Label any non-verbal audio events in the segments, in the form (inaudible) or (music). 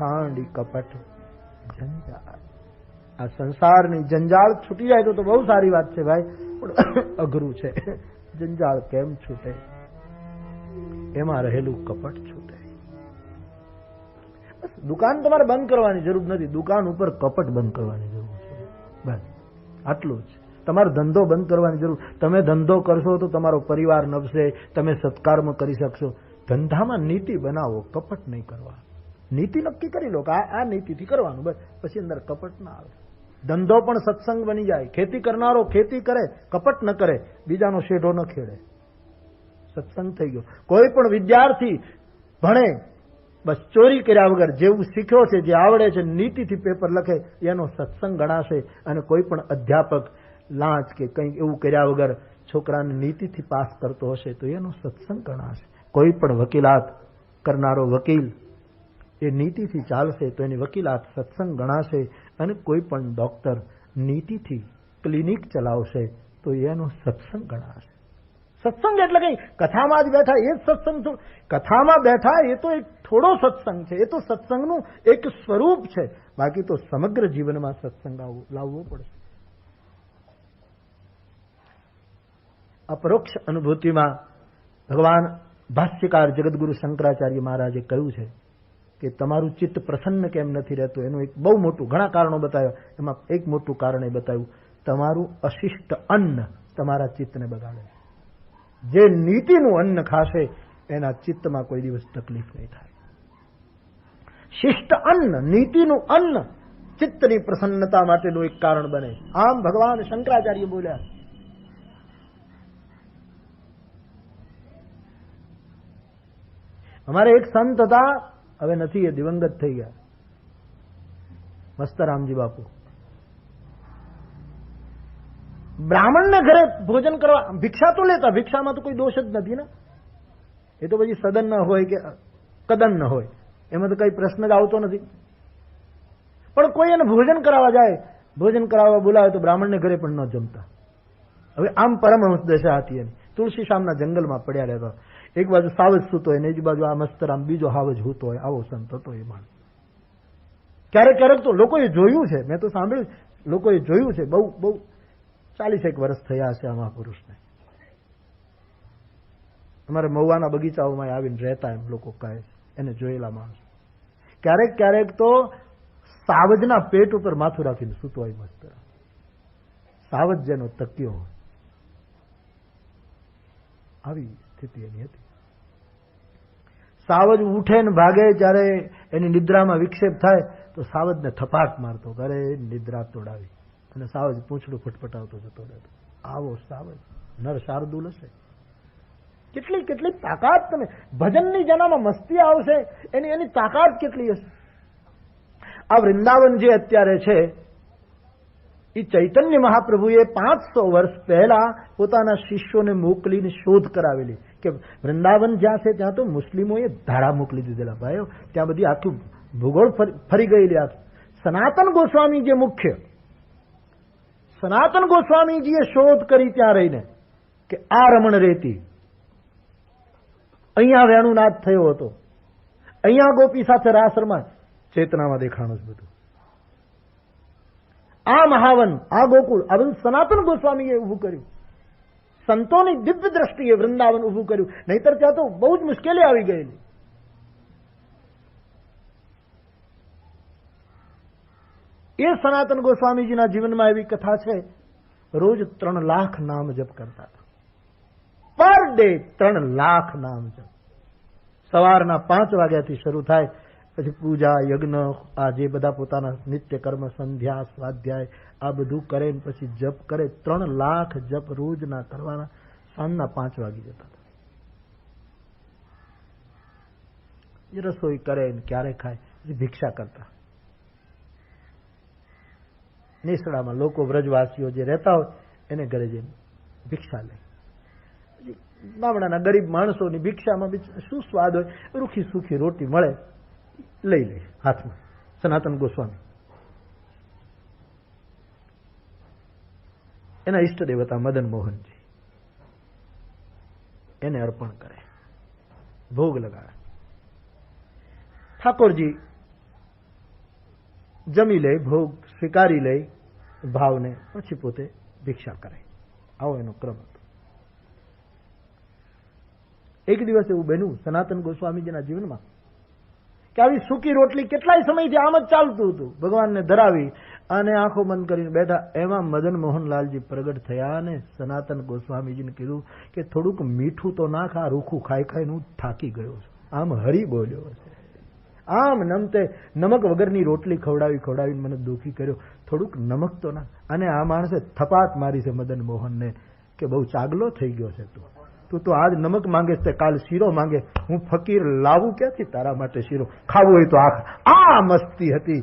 છાંડી કપટ જંજાળ. આ સંસારની જંજાળ છૂટી જાય તો બહુ સારી વાત છે ભાઈ, પણ (coughs) અઘરું છે. (coughs) જંજાળ કેમ છૂટે? એમાં રહેલું કપટ છૂટે. દુકાન તમારે બંધ કરવાની જરૂર નથી. દુકાન ઉપર કપટ બંધ કરવાની જરૂર છે. બસ, આટલું જ. તમારો ધંધો બંધ કરવાની જરૂર. તમે ધંધો કરશો તો તમારો પરિવાર નભશે, તમે સત્કારમાં કરી શકશો. ધંધામાં નીતિ બનાવો, કપટ નહીં કરવા. નીતિ નક્કી કરી લો કે આ આ નીતિથી કરવાનું, બસ. પછી અંદર કપટ ના આવે. ધંધો પણ સત્સંગ બની જાય. ખેતી કરનારો ખેતી કરે, કપટ ન કરે, બીજાનો શેઢો ન ખેડે. સત્સંગ થઈ ગયો. કોઈ પણ વિદ્યાર્થી ભણે, બસ ચોરી કર્યા વગર જેવું શીખ્યો છે, જે આવડે છે, નીતિથી પેપર લખે, એનો સત્સંગ ગણાશે અને કોઈ પણ અધ્યાપક લાંચ કે કંઈક એવું કર્યા વગર છોકરાને નીતિથી પાસ કરતો હશે, તો એનો સત્સંગ ગણાશે. કોઈ પણ વકીલાત કરનારો વકીલ એ નીતિથી ચાલશે તો એની વકીલાત સત્સંગ ગણાશે અને કોઈ પણ ડોક્ટર નીતિથી ક્લિનિક ચલાવશે તો એનો સત્સંગ ગણાશે. સત્સંગ એટલે કઈ? કથામાં જ બેઠા એ જ સત્સંગ કથામાં બેઠા એ તો એક થોડો સત્સંગ છે. એ તો સત્સંગનું એક સ્વરૂપ છે. બાકી તો સમગ્ર જીવનમાં સત્સંગ લાવવો પડશે. અપરોક્ષ અનુભૂતિમાં ભગવાન ભાષ્યકાર જગદગુરુ શંકરાચાર્ય મહારાજે કહ્યું છે કે તમારું ચિત્ત પ્રસન્ન કેમ નથી રહેતું? એનું એક બહુ મોટું, ઘણા કારણો બતાવ્યા. એમાં એક મોટું કારણ એ બતાવ્યું. તમારું અશિષ્ટ અન્ન તમારા ચિત્તને બગાડે જે નીતિનું અન્ન ખાશે, એના ચિત્તમાં કોઈ દિવસ તકલીફ નહીં થાય. શિષ્ટ અન્ન, નીતિનું અન્ન ચિત્તની પ્રસન્નતા માટેનું એક કારણ બને આમ ભગવાન શંકરાચાર્ય બોલ્યા અમારે એક સંત હતા હવે નથી, એ દિવંગત થઈ ગયા. મસ્તરામજી બાપુ. બ્રાહ્મણને ઘરે ભોજન કરવા ભિક્ષા તો લેતા, ભિક્ષામાં તો કોઈ દોષ જ નથી ને? એ તો પછી સદન ન હોય કે કદન ન હોય. એમાં તો કઈ પ્રશ્ન જ આવતો નથી. પણ કોઈ એને ભોજન કરાવવા જાય, ભોજન કરાવવા બોલાવે તો બ્રાહ્મણને ઘરે પણ ન જમતા. હવે આમ પરમહંસ દશા હતી એની. તુલસી શામના જંગલમાં પડ્યા રહેતા. એક બાજુ સાવજ સૂતો હોય ને બીજી બાજુ આ મસ્તરામ બીજો સાવજ હૂતો હોય, આવો સંત હતો એ માણસ. ક્યારેક ક્યારેક તો લોકોએ જોયું છે, મેં તો સાંભળ્યું લોકોએ જોયું છે, બહુ બહુ ચાલીસેક વર્ષ થયા હશે આ મહાપુરુષને. અમારે મહુવાના બગીચાઓમાં આવીને રહેતા એમ લોકો કહે એને જોયેલા માણસ. ક્યારેક ક્યારેક તો સાવજના પેટ ઉપર માથું રાખીને સૂતો હોય મસ્તરામ સાવજ જેનો તક્યો હોય. આવી સ્થિતિ એની હતી. સાવજ ઉઠે ને ભાગે, જ્યારે એની નિદ્રામાં વિક્ષેપ થાય, તો સાવજને થપાટ મારતો કરે નિદ્રા તોડાવી. અને સાવજ પૂંછડું ફટફટાવતો જતો રહેતો. આવો સાવજ, નર શાર્દુલ હશે કેટલી કેટલી તાકાત તમે. ભજનની જેનામાં મસ્તી આવશે. એની એની તાકાત કેટલી હશે? આ વૃંદાવન જે અત્યારે છે એ ચૈતન્ય મહાપ્રભુએ પાંચસો વર્ષ પહેલા પોતાના શિષ્યોને મોકલીને શોધ કરાવેલી કે વૃંદાવન જ્યાં છે ત્યાં તો મુસ્લિમોએ ધાડા મોકલી દીધેલા ભાઈઓ, ત્યાં બધી આખું ભૂગોળ ફરી- ગયેલી આ સનાતન ગોસ્વામી જે મુખ્ય. સનાતન ગોસ્વામીજીએ શોધ કરી ત્યાં રહીને કે આ રમણ રેતી. અહીંયા વેણુનાથ થયો હતો. અહીંયા ગોપી સાથે રાસ રમાય. ચેતનામાં દેખાણું જ બધું. આ મહાવન, આ ગોકુળ, આ સનાતન ગોસ્વામીએ ઊભું કર્યું. સંતોની દિવ્ય દ્રષ્ટિએ વૃંદાવન ઊભું કર્યું. નહીતર ત્યાં તો બહુ જ મુશ્કેલી આવી ગયેલી. એ સનાતન ગોસ્વામીજીના જીવનમાં એવી કથા છે, રોજ ત્રણ લાખ નામ જપ કરતા હતા. પર ડે ત્રણ લાખ નામ જપ. સવારના પાંચ વાગ્યાથી શરૂ થાય પછી પૂજા, યજ્ઞ આ જે બધા પોતાના નિત્ય કર્મ, સંધ્યા, સ્વાધ્યાય, આ બધું કરે પછી જપ કરે. ત્રણ લાખ જપ રોજના કરવાના. સાંજના પાંચ વાગી જતા હતા. રસોઈ કરે ક્યારે ખાય ભિક્ષા કરતા. નેસડામાં લોકો વ્રજવાસીઓ જે રહેતા હોય, એને ઘરે જઈને ભિક્ષા લે. ગામડાના ગરીબ માણસોની ભિક્ષામાં શું સ્વાદ હોય? રૂખી સુખી રોટી મળે. લઈ લે હાથમાં. સનાતન ગોસ્વામી. એના ઈષ્ટ દેવતા મદન મોહનજી એને અર્પણ કરે. ભોગ લગાડે. ઠાકોરજી જમી લે, ભોગ સ્વીકારી લે, ભાવને પછી પોતે ભિક્ષા કરે. આવો એનો ક્રમ હતો. એક દિવસ એવું બન્યું, સનાતન ગોસ્વામીજીના જીવનમાં કે આવી સૂકી રોટલી કેટલાય સમયથી આમ જ ચાલતું હતું. ભગવાનને ધરાવી અને આંખો બંધ કરીને બેઠા. એમાં મદન મોહનલાલજી પ્રગટ થયા અને સનાતન ગોસ્વામીજીને કીધું કે થોડુંક મીઠું તો નાખ, આ રૂખું ખાઈ ખાઈને હું થાકી ગયો છું. આમ હરી બોલ્યો છે આમ નમતે નમક વગરની રોટલી ખવડાવી ખવડાવીને મને દુઃખી કર્યો. થોડુંક નમક તો ના અને આ માણસે થપાટ મારી છે મદન મોહનને કે બહુ ચાગલો થઈ ગયો છે તું. તું તો આજ નમક માંગે છે, કાલ શીરો માંગે. હું ફકીર લાવું ક્યાંથી તારા માટે શીરો? ખાવું હોય તો આખ. આ મસ્તી હતી.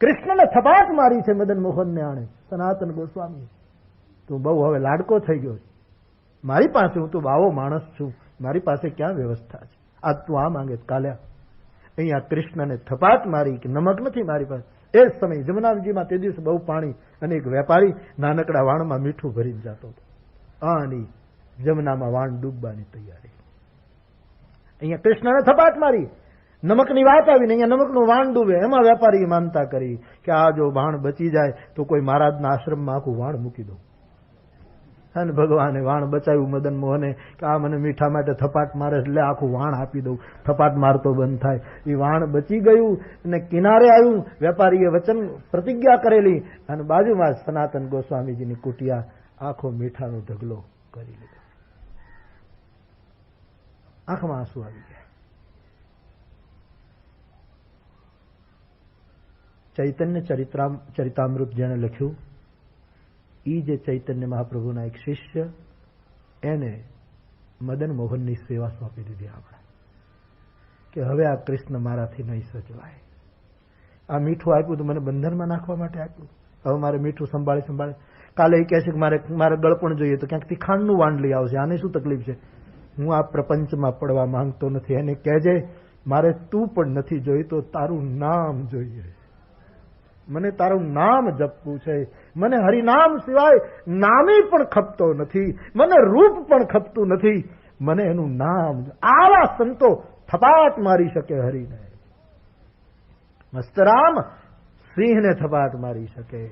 કૃષ્ણને થપાટ મારી છે મદન મોહનને આણે. સનાતન ગોસ્વામી. તું બહુ હવે લાડકો થઈ ગયો મારી પાસે હું તો બાવો માણસ છું. મારી પાસે ક્યાં વ્યવસ્થા છે? આજ તું આ માંગે કાલે અહીંયા કૃષ્ણને થપાટ મારી કે નમક નથી મારી પાસે? એ જ સમય જમનાજીમાં તે દિવસે બહુ પાણી અને એક વેપારી નાનકડા વાણમાં મીઠું ભરીને જતો હતો. આની જમનામાં વાણ ડૂબવાની તૈયારી. અહીંયા કૃષ્ણને થપાટ મારી. નમકની વાત આવીને અહીંયા નમકનું વાણ ડૂબે. એમાં વેપારીએ માનતા કરી કે આ જો વાણ બચી જાય તો કોઈ મહારાજના આશ્રમમાં આખું વાણ મૂકી દઉં. અને ભગવાને વાણ બચાવ્યું મદન મોહને કે આ મને મીઠા માટે થપાટ મારે એટલે આખું વાણ આપી દઉં. થપાટ મારતો બંધ થાય. એ વાણ બચી ગયું અને કિનારે આવ્યું. વેપારીએ વચન પ્રતિજ્ઞા કરેલી અને બાજુમાં સનાતન ગોસ્વામીજીની કુટિયા આખો મીઠાનો ઢગલો કરી લીધો. આંખમાં આંસુ આવી ગયા. ચૈતન્ય ચરિત્રામ ચરિતામૃત જેણે લખ્યું એ જે ચૈતન્ય મહાપ્રભુના એક શિષ્ય, એને મદન મોહનની સેવા સોંપી દીધી આપણે. કે હવે આ કૃષ્ણ મારાથી નહીં સચવાય. આ મીઠું આપ્યું તો મને બંધનમાં નાખવા માટે આપ્યું. હવે મારે મીઠું સંભાળી સંભાળે. કાલે એ કહે છે કે મારે મારે ગળપણ જોઈએ તો ક્યાંકથી ખાંડનું વાંડલી આવશે? આને શું તકલીફ છે? હું આ પ્રપંચમાં પડવા માંગતો નથી. એને કહેજે, મારે તું પણ નથી જોઈ, તો તારું નામ જોઈએ. મને તારું નામ જપવું છે. મને હરિનામ સિવાય નામી પણ ખપતો નથી. મને રૂપ પણ ખપતું નથી. મને એનું નામ, આવા સંતો થપાટ મારી શકે હરિને. મસ્તરામ સિંહને થપાટ મારી શકે,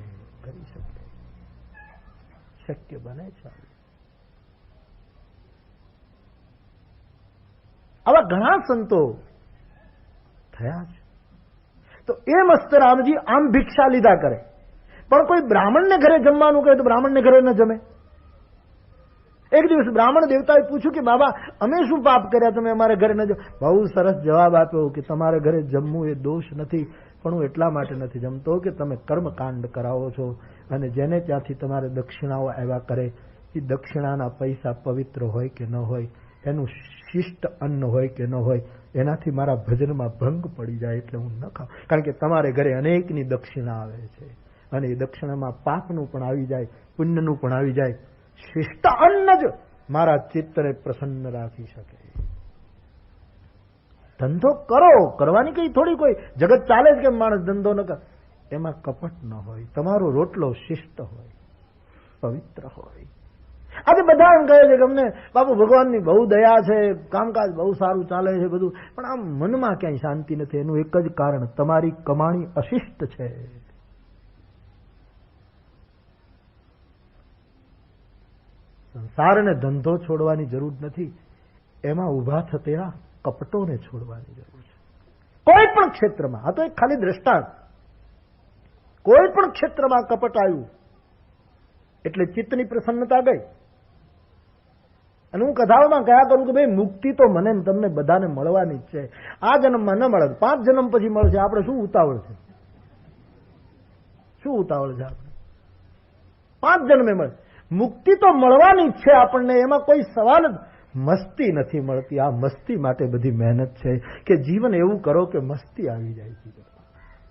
કરી શકે. શક્ય બને છે. આવા ઘણા સંતો થયા છે. તો એ મસ્તરામજી આમ ભિક્ષા લીધા કરે. પણ કોઈ બ્રાહ્મણને ઘરે જમવાનું કહે તો બ્રાહ્મણને ઘરે ન જમે. એક દિવસ બ્રાહ્મણ દેવતાએ પૂછ્યું કે, બાબા, અમે શું પાપ કર્યા? તમે અમારે ઘરે ન બહુ સરસ જવાબ આપ્યો કે, તમારે ઘરે જમવું એ દોષ નથી, પણ હું એટલા માટે નથી જમતો કે તમે કર્મકાંડ કરાવો છો અને જેને ત્યાંથી તમારે દક્ષિણાઓ આવ્યા કરે, એ દક્ષિણાના પૈસા પવિત્ર હોય કે ન હોય એનું શિષ્ટ અન્ન હોય કે ન હોય, એનાથી મારા ભજનમાં ભંગ પડી જાય એટલે હું ન ખાઉં. કારણ કે તમારે ઘરે અનેકની દક્ષિણા આવે છે. અને એ દક્ષિણામાં પાપનું પણ આવી જાય, પુણ્યનું પણ આવી જાય. શિષ્ટ અન્ન જ મારા ચિત્તને પ્રસન્ન રાખી શકે. ધંધો કરો, કરવાની કઈ થોડી કોઈ જગત ચાલે જ કે માણસ ધંધો ન કર? એમાં કપટ ન હોય, તમારો રોટલો શિષ્ટ હોય, પવિત્ર હોય. આજે બધા એમ કહે છે કે અમને બાપુ ભગવાનની બહુ દયા છે, કામકાજ બહુ સારું ચાલે છે બધું. પણ આમ મનમાં ક્યાંય શાંતિ નથી. એનું એક જ કારણ, તમારી કમાણી અશિષ્ટ છે. સંસારને ધંધો છોડવાની જરૂર નથી. એમાં ઊભા થતેલા કપટોને છોડવાની જરૂર છે. કોઈ પણ ક્ષેત્રમાં, આ તો એક ખાલી દ્રષ્ટાંત. કોઈ પણ ક્ષેત્રમાં કપટ આવ્યું, એટલે ચિત્તની પ્રસન્નતા ગઈ. અને હું કથાઓમાં કયા કરું કે ભાઈ, મુક્તિ તો મને તમને બધાને મળવાની જ છે. આ જન્મમાં ન મળે. પાંચ જન્મ પછી મળશે. આપણે શું ઉતાવળ છે? શું ઉતાવળ છે આપણે? પાંચ જન્મે મળે. મુક્તિ તો મળવાની જ છે આપણને. એમાં કોઈ સવાલ જ મસ્તી નથી મળતી. આ મસ્તી માટે બધી મહેનત છે કે જીવન એવું કરો કે મસ્તી આવી જાય જીવનમાં.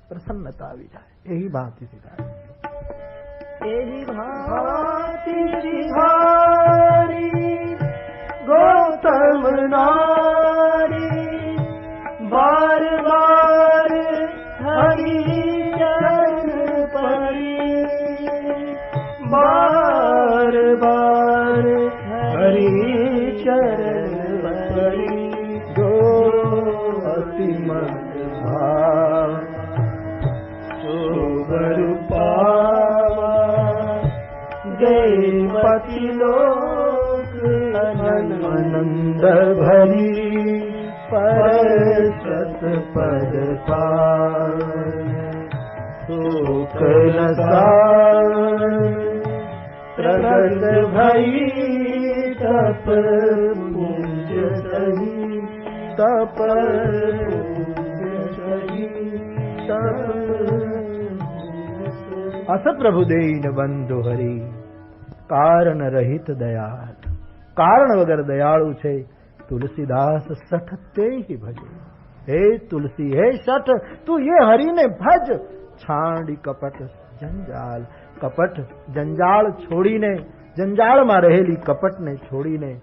પ્રસન્નતા આવી જાય. એવી ભાંતિ થાય એવી ભાંતિ सर्वोत्तम नारी बार बार हरि बार ब हरि चरणी गो हसिमर दे पतिलो आनन्द भरि परसत पर प्रसन्न भई तप पूज सही तप अस प्रभु देन बंधु हरि कारण रहित दया કારણ વગર દયાળુ છે. તુલસીદાસ સઠ તે ભજે. હે તુલસી, હે સઠ તું એ હરીને ભજ. છાંડી કપટ જંજાલ કપટ જંજાળ છોડીને, જંજાળમાં રહેલી કપટને છોડીને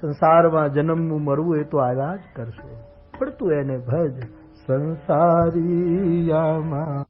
સંસારમાં જન્મવું, મરવું એ તો આવ્યા જ કરશે. પણ તું એને ભજ. સંસારિયામાં